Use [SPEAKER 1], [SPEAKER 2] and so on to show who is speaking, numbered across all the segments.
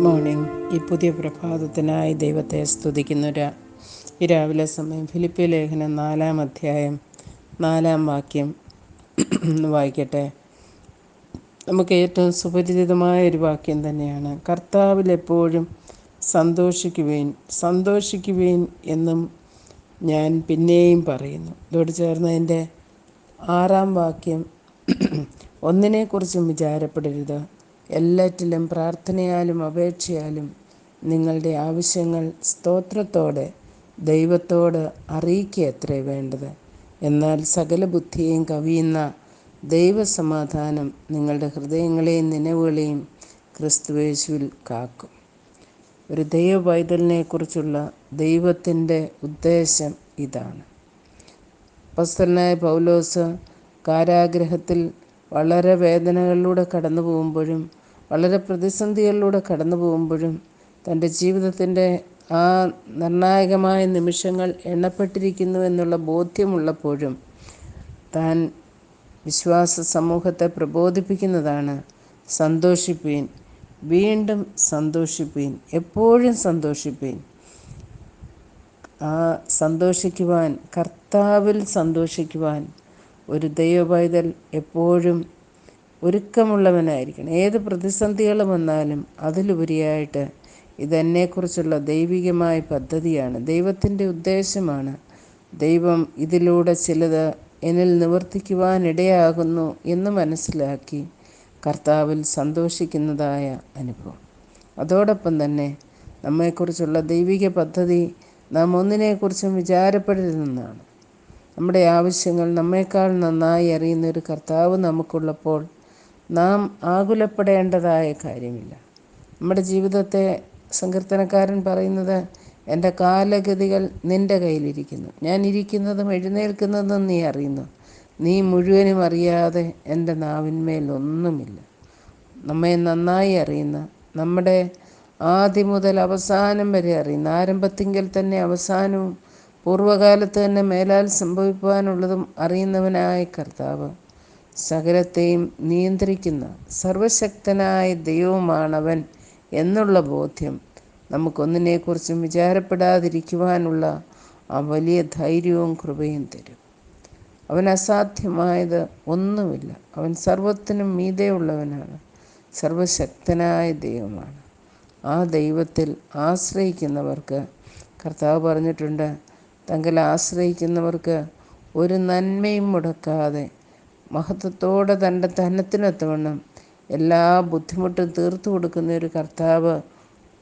[SPEAKER 1] പുതിയ പ്രഭാതത്തിനായി ദൈവത്തെ സ്തുതിക്കുന്ന. ഈ രാവിലെ സമയം ഫിലിപ്പി ലേഖനം നാലാം അധ്യായം നാലാം വാക്യം വായിക്കട്ടെ. നമുക്ക് ഏറ്റവും സുപരിചിതമായ ഒരു വാക്യം തന്നെയാണ്. കർത്താവിൽ എപ്പോഴും സന്തോഷിക്കുവേൻ സന്തോഷിക്കുവേൻ എന്നും ഞാൻ പിന്നെയും പറയുന്നു. ഇതോട് ചേർന്നതിന്റെ ആറാം വാക്യം ഒന്നിനെക്കുറിച്ചും വിചാരപ്പെടരുത്. എല്ലാറ്റിലും പ്രാർത്ഥനയാലും അപേക്ഷയാലും നിങ്ങളുടെ ആവശ്യങ്ങൾ സ്തോത്രത്തോടെ ദൈവത്തോട് അറിയിക്കുകയത്രേ വേണ്ടത്. എന്നാൽ സകല ബുദ്ധിയെയും കവിയുന്ന ദൈവസമാധാനം നിങ്ങളുടെ ഹൃദയങ്ങളെയും നിലവുകളെയും ക്രിസ്തുവേശുവിൽ കാക്കും. ഒരു ദൈവ പൈതലിനെക്കുറിച്ചുള്ള ദൈവത്തിന്റെ ഉദ്ദേശം ഇതാണ്. അപ്പസ്തലനായ പൗലോസ് കാരാഗ്രഹത്തിൽ വളരെ വേദനകളിലൂടെ കടന്നു പോകുമ്പോഴും വളരെ പ്രതിസന്ധികളിലൂടെ കടന്നു പോകുമ്പോഴും തന്റെ ജീവിതത്തിന്റെ ആ നിർണായകമായ നിമിഷങ്ങൾ എണ്ണപ്പെട്ടിരിക്കുന്നു എന്നുള്ള ബോധ്യമുള്ളപ്പോഴും താൻ വിശ്വാസ സമൂഹത്തെ പ്രബോധിപ്പിക്കുന്നതാണ് സന്തോഷിപ്പീൻ വീണ്ടും സന്തോഷിപ്പീൻ എപ്പോഴും സന്തോഷിപ്പീൻ. ആ സന്തോഷിക്കുവാൻ കർത്താവിൽ സന്തോഷിക്കുവാൻ ഒരു ദൈവപൈതൽ എപ്പോഴും ഒരുക്കമുള്ളവനായിരിക്കണം. ഏത് പ്രതിസന്ധികൾ വന്നാലും അതിലുപരിയായിട്ട് ഇതെന്നെക്കുറിച്ചുള്ള ദൈവികമായ പദ്ധതിയാണ്. ദൈവത്തിന്റെ ഉദ്ദേശമാണ് ദൈവം ഇതിലൂടെ ചിലത് എന്നിൽ നിവർത്തിക്കുവാനിടയാകുന്നു എന്ന് മനസ്സിലാക്കി കർത്താവിൽ സന്തോഷിക്കുന്നതായ അനുഭവം. അതോടൊപ്പം തന്നെ നമ്മെക്കുറിച്ചുള്ള ദൈവിക പദ്ധതി നാം ഒന്നിനെക്കുറിച്ചും വിചാരപ്പെടരുതെന്നാണ്. നമ്മുടെ ആവശ്യങ്ങൾ നമ്മേക്കാൾ നന്നായി അറിയുന്ന ഒരു കർത്താവ് നമുക്കുള്ളപ്പോൾ നാം ആകുലപ്പെടേണ്ടതായ കാര്യമില്ല. നമ്മുടെ ജീവിതത്തെ സങ്കീർത്തനക്കാരൻ പറയുന്നത് എന്റെ കാലഗതികൾ നിന്റെ കയ്യിലിരിക്കുന്നു. ഞാൻ ഇരിക്കുന്നതും എഴുന്നേൽക്കുന്നതും നീ അറിയുന്നു. നീ മുഴുവനും അറിയാതെ എന്റെ നാവിന്മേൽ ഒന്നുമില്ല. നമ്മെ നന്നായി അറിയുന്ന നമ്മുടെ ആദ്യം മുതൽ അവസാനം വരെ അറിയുന്ന ആരംഭത്തിങ്കിൽ തന്നെ അവസാനവും പൂർവകാലത്ത് തന്നെ മേലാൽ സംഭവിക്കുവാനുള്ളതും അറിയുന്നവനായ കർത്താവ് സകലത്തെയും നിയന്ത്രിക്കുന്ന സർവശക്തനായ ദൈവമാണവൻ എന്നുള്ള ബോധ്യം നമുക്കൊന്നിനെക്കുറിച്ചും വിചാരപ്പെടാതിരിക്കുവാനുള്ള ആ വലിയ ധൈര്യവും കൃപയും തരും. അവൻ അസാധ്യമായത് ഒന്നുമില്ല. അവൻ സർവത്തിനും മീതെയുള്ളവനാണ്. സർവശക്തനായ ദൈവമാണ്. ആ ദൈവത്തിൽ ആശ്രയിക്കുന്നവർക്ക് കർത്താവ് പറഞ്ഞിട്ടുണ്ട് തങ്കൽ ആശ്രയിക്കുന്നവർക്ക് ഒരു നന്മയും മുടക്കാതെ മഹത്വത്തോടെ തന്റെ ധനത്തിനൊത്തവണ്ണം എല്ലാ ബുദ്ധിമുട്ടും തീർത്തു കൊടുക്കുന്ന ഒരു കർത്താവ്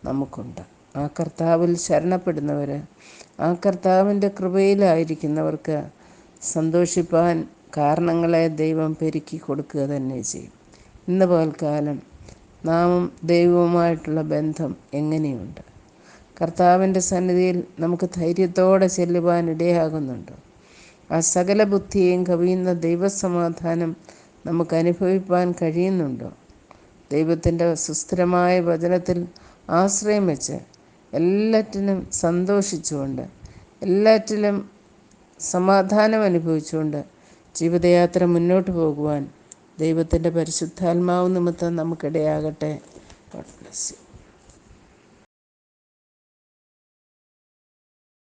[SPEAKER 1] നമുക്കുണ്ട്. ആ കർത്താവിൽ ശരണപ്പെടുന്നവർ ആ കർത്താവിന്റെ കൃപയിലായിരിക്കുന്നവർക്ക് സന്തോഷിപ്പാൻ കാരണങ്ങളെ ദൈവം പെരുക്കി കൊടുക്കുക തന്നെ ചെയ്യും. ഇന്ന് പകൽക്കാലം നാമും ദൈവവുമായിട്ടുള്ള ബന്ധം എങ്ങനെയുണ്ട്? കർത്താവിന്റെ സന്നിധിയിൽ നമുക്ക് ധൈര്യത്തോടെ ചെല്ലുവാൻ ഇടയാകുന്നുണ്ട്? ആ സകല ബുദ്ധിയെയും കവിയുന്ന ദൈവസമാധാനം നമുക്ക് അനുഭവിപ്പാൻ കഴിയുന്നുണ്ടോ? ദൈവത്തിന്റെ സുസ്ഥിരമായ വചനത്തിൽ ആശ്രയം വെച്ച് എല്ലാറ്റിനും സന്തോഷിച്ചുകൊണ്ട് എല്ലാറ്റിലും സമാധാനം അനുഭവിച്ചുകൊണ്ട് ജീവിതയാത്ര മുന്നോട്ട് പോകുവാൻ ദൈവത്തിന്റെ പരിശുദ്ധാത്മാവ് നിമിത്തം നമുക്കിടയാകട്ടെ. Bless you